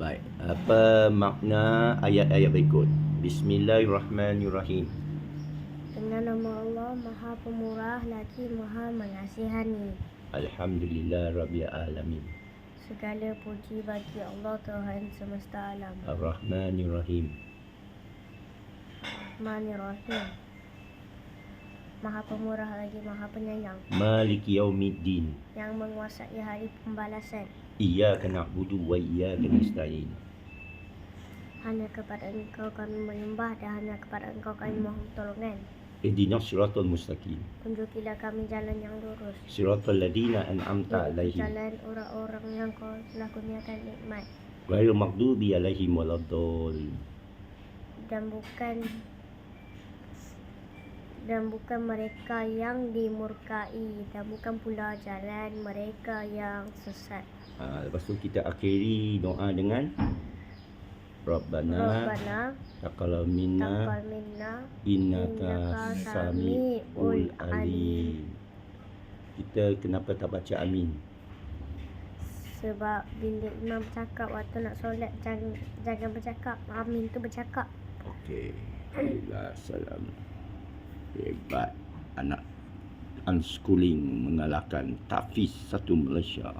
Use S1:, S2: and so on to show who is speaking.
S1: Baik, apa makna ayat-ayat berikut? Bismillahirrahmanirrahim.
S2: Dengan nama Allah Maha Pemurah lagi Maha Mengasihani.
S1: Alhamdulillah Rabbil Alamin.
S2: Segala puji bagi Allah Tuhan semesta alam.
S1: Ar-Rahmanirrahim.
S2: Rahmanirrahim. Maha Pemurah lagi Maha Penyayang
S1: Maliki Yaumiddin.
S2: yang menguasai hari pembalasan.
S1: Iyyaka na'budu wa iyyaka nasta'in.
S2: Hanya kepada Engkau kami menyembah dan hanya kepada Engkau kami mohon pertolongan.
S1: Ihdinas siratal mustaqim.
S2: Tunjukilah kami jalan yang lurus.
S1: Siratal ladzina an'amta
S2: Iaitu
S1: alaihim.
S2: Jalan orang-orang yang kau telah kurniakan nikmat
S1: Ghairil maghdubi alaihim waladdallin.
S2: dan bukan dan bukan mereka yang dimurkai dan bukan pula jalan mereka yang sesat.
S1: Ha, lepas tu kita akhiri doa dengan Rabbana taqabbal minna
S2: innaka
S1: samiul
S2: samiul
S1: alim. Kita kenapa tak baca amin?
S2: sebab bila imam bercakap waktu nak solat jangan jangan bercakap amin tu bercakap.
S1: Okey. Alhamdulillah salam. Hebat anak unschooling mengalahkan Tafiz satu Malaysia.